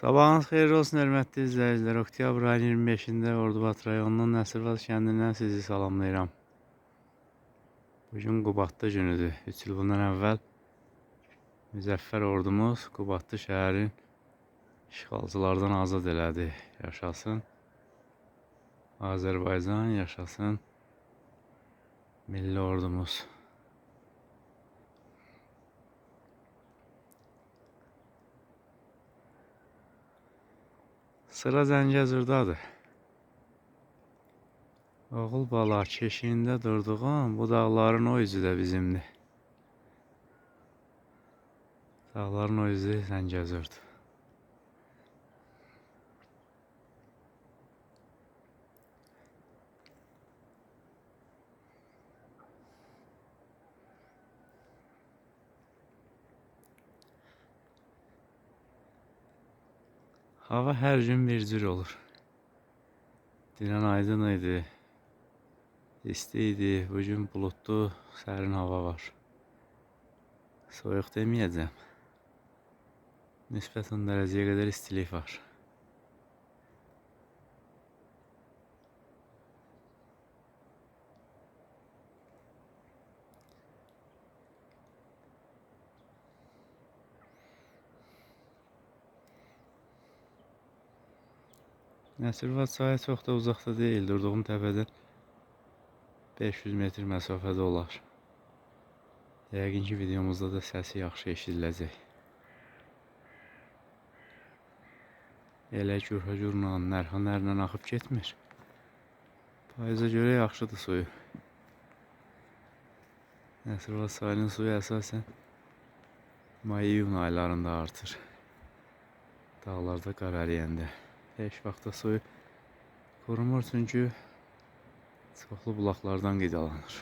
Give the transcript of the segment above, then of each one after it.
Sabahınız xeyirli olsun hörmətli izləyicilər. Oktyabr ayının 25-də Ordubad rayonunun Nəsirvad kəndindən sizi salamlayıram. Bugün Qubadlı günüdür. 3 il bundan əvvəl müzəffər ordumuz Qubadlı şəhərin işğalcılardan azad elədi. Yaşasın Azərbaycan, yaşasın milli ordumuz. Sıra Zəngəzurdadır. Oğul bala keşiyində durduğum bu dağların o üzü də bizimdir. Dağların o üzü Zəngəzurdur. Hava hər gün bir cür olur. Dünən aydın idi. İsti idi. Bugün bulutlu, sərin hava var. Soyuq deməyəcəm. Nisbətən dərəcəyə qədər istilik var. Nəsirvad çayı çox da uzaqda deyil. Durduğum təpədən 500 metr məsafədə olar. Yəqin ki, videomuzda da səsi yaxşı eşidiləcək. Elə gürhəcurla, nərhənərlə axıb getmir. Payıza görə yaxşıdır suyu. Nəsirvad çayının suyu əsasən may-iyun aylarında artır. Dağlarda qar əriyəndə. Heç vaxtda suyu qorumur çünki çoxlu bulaqlardan qidalanır.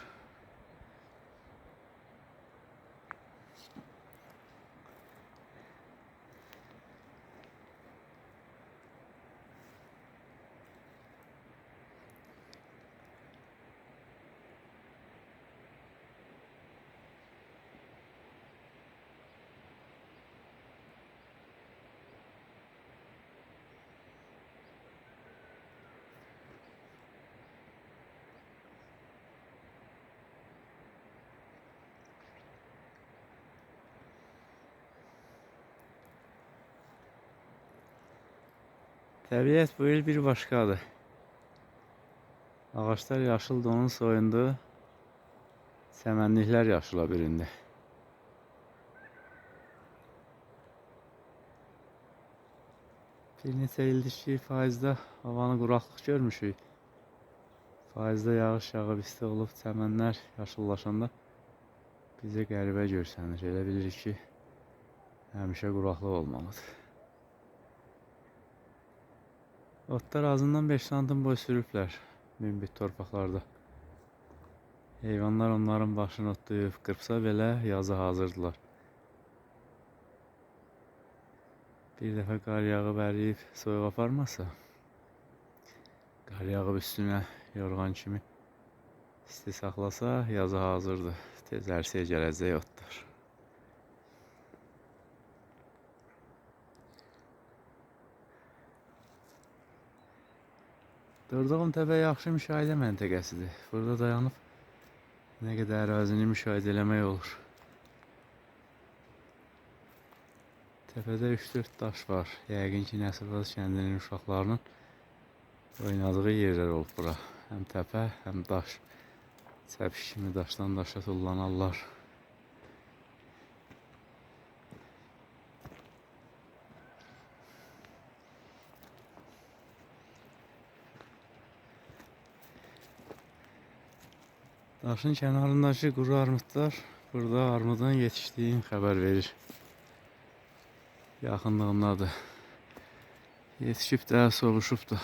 Təbiət bu il bir başqadır. Ağaçlar yaşıl donun soyundu. Səmənliklər yaşıla büründü. Bir neçə ildir ki, faizdə havanı quraqlıq görmüşük. Faizdə yağış yağıb isti olub, çəmənlər yaşıllaşanda bizə qəribə görsənir. Elə bilirik ki, həmişə quraqlıq olmalıdır. Otlar ağzından 5 santim boy sürüblər münbit torpaqlarda. Heyvanlar onların başını otlayıb, qırpsa belə yazı hazırdılar. Bir dəfə qar yağıb əriyib soyuq aparmasa, qar yağıb üstünə yorğan kimi isti saxlasa yazı hazırdır. Tez ərsiyə gələcək otlar. Durduğum təpə yaxşı müşahidə məntəqəsidir. Burada dayanıb nə qədər ərazini müşahidə eləmək olur. Təpədə 3-4 daş var. Yəqin ki, Nəsirvad kəndinin uşaqlarının oynadığı yerlər olub bura. Həm təpə, həm daş. Çəpiş kimi daşdan daşa tullanarlar. Daşın kənarındakı quru armudlar burada armudun yetişdiğini xəbər verir. Yaxınlığındadır. Yetişib də, sovuşub da.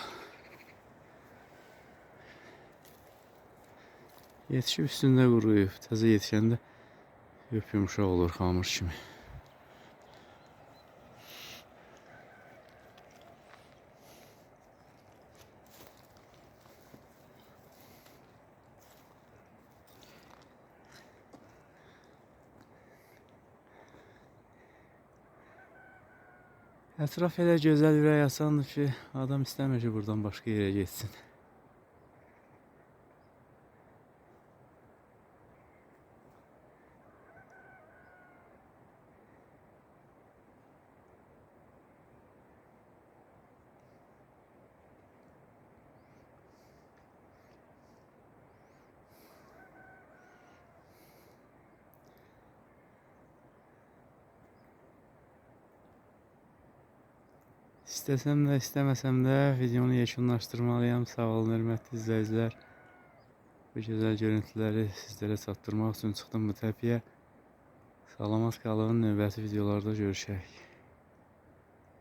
Yetişib üstündə quruyub. Təzə yetişəndə yumuşaq olur xamır kimi. Ətraf elə gözəl, ürək açandır ki, adam istəmir ki, buradan başqa yerə getsin. İstəsəm də, istəməsəm də videonu yekunlaşdırmalıyam. Sağ olun, hörmətli izləyicilər. Bu gözəl görüntüləri sizlərə çatdırmaq üçün çıxdım bu təpiyə. Salamat qalın, növbəti videolarda görüşək.